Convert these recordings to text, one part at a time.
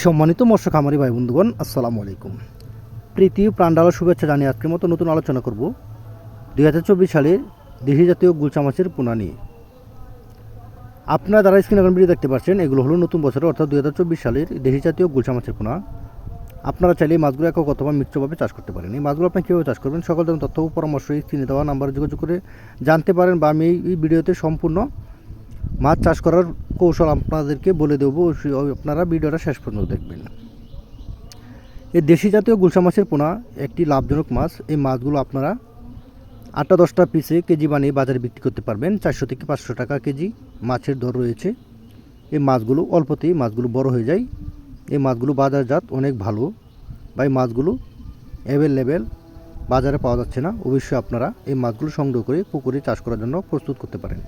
সম্মানিত মৎস্য খামারি ভাই বন্ধুগণ আসসালামু আলাইকুম। প্রীতি প্রাণডালা শুভেচ্ছা জানিয়ে আজকের মতো নতুন আলোচনা করব। দুই হাজার চব্বিশ সালের দেশি জাতীয় গুলচা মাছের পোনা নিয়ে। আপনারা যারা স্ক্রিন এখন ভিডিও দেখতে পাচ্ছেন, এগুলো হলো নতুন বছরের, অর্থাৎ দুই হাজার চব্বিশ সালের দেশি জাতীয় গুলচা মাছের পোনা। আপনারা চাইলে এই মাছগুলো একক অথবা মিশ্রভাবে চাষ করতে পারেন। এই মাছগুলো আপনি কীভাবে চাষ করবেন, সকল ধরনের তথ্য ও পরামর্শ স্ক্রিনে দেওয়া নাম্বারে যোগাযোগ করে জানতে পারেন বা আমি এই ভিডিওতে সম্পূর্ণ মাছ চাষ করার কৌশল আপনাদেরকে বলে দেবো আপনারা ভিডিওটা শেষ পর্যন্ত দেখবেন। এই দেশি জাতীয় গুলশা মাছের পোনা, একটি লাভজনক মাছ। এই মাছগুলো আপনারা আটটা দশটা পিসে কেজি বানিয়ে বাজারে বিক্রি করতে পারবেন। চারশো থেকে পাঁচশো টাকা কেজি মাছের দর রয়েছে। এই মাছগুলো অল্পতেই মাছগুলো বড় হয়ে যায়। এই মাছগুলো বাজারজাত অনেক ভালো বা এই মাছগুলো অ্যাভেলেবেল বাজারে পাওয়া যাচ্ছে না। অবশ্যই আপনারা এই মাছগুলো সংগ্রহ করে পুকুরে চাষ করার জন্য প্রস্তুত করতে পারেন।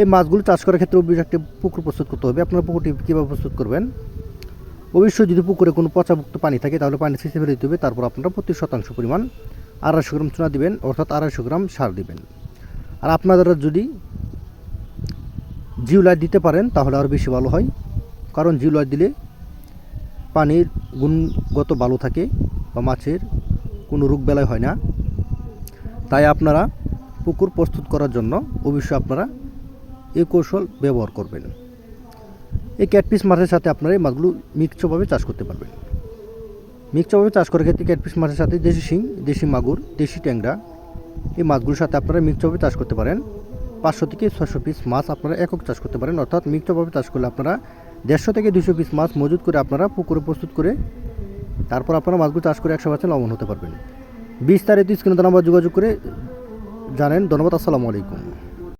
এই মাছগুলো চাষ করার ক্ষেত্রে অবশ্যই একটা পুকুর প্রস্তুত করতে হবে। আপনারা পুকুরটি কীভাবে প্রস্তুত করবেন? অবশ্যই যদি পুকুরে কোনো পচামুক্ত পানি থাকে, তাহলে পানি ছেঁচে ফেলে দিতে হবে। তারপর আপনারা প্রতি শতাংশ পরিমাণ আড়াইশো গ্রাম চুনা দিবেন, অর্থাৎ আড়াইশো গ্রাম সার দিবেন। আর আপনারা যদি জিও লাইট দিতে পারেন, তাহলে আরও বেশি ভালো হয়। কারণ জিও লাইট দিলে পানির গুণগত ভালো থাকে বা মাছের কোনো রোগ বেলায় হয় না। তাই আপনারা পুকুর প্রস্তুত করার জন্য অবশ্যই আপনারা এই কৌশল ব্যবহার করবেন। এই ক্যাটপিস মাছের সাথে আপনারা এই মাছগুলো মিক্সভাবে চাষ করতে পারবেন। মিক্সভাবে চাষ করার ক্ষেত্রে ক্যাটপিস মাছের সাথে দেশি শিং, দেশি মাগুর, দেশি ট্যাংরা এই মাছগুলোর সাথে আপনারা মিক্সভাবে চাষ করতে পারেন। পাঁচশো থেকে ছশো পিস মাছ আপনারা একক চাষ করতে পারেন। অর্থাৎ মিক্সভাবে চাষ করলে আপনারা দেড়শো থেকে দুশো পিস মাছ মজুত করে আপনারা পুকুরে প্রস্তুত করে তারপর আপনারা মাছগুলো চাষ করে একশো পার্সেন্ট লবণ হতে পারবেন। বিস্তারিত স্ক্রিনে নাম্বার যোগাযোগ করে জানেন। ধন্যবাদ, আসসালামু আলাইকুম।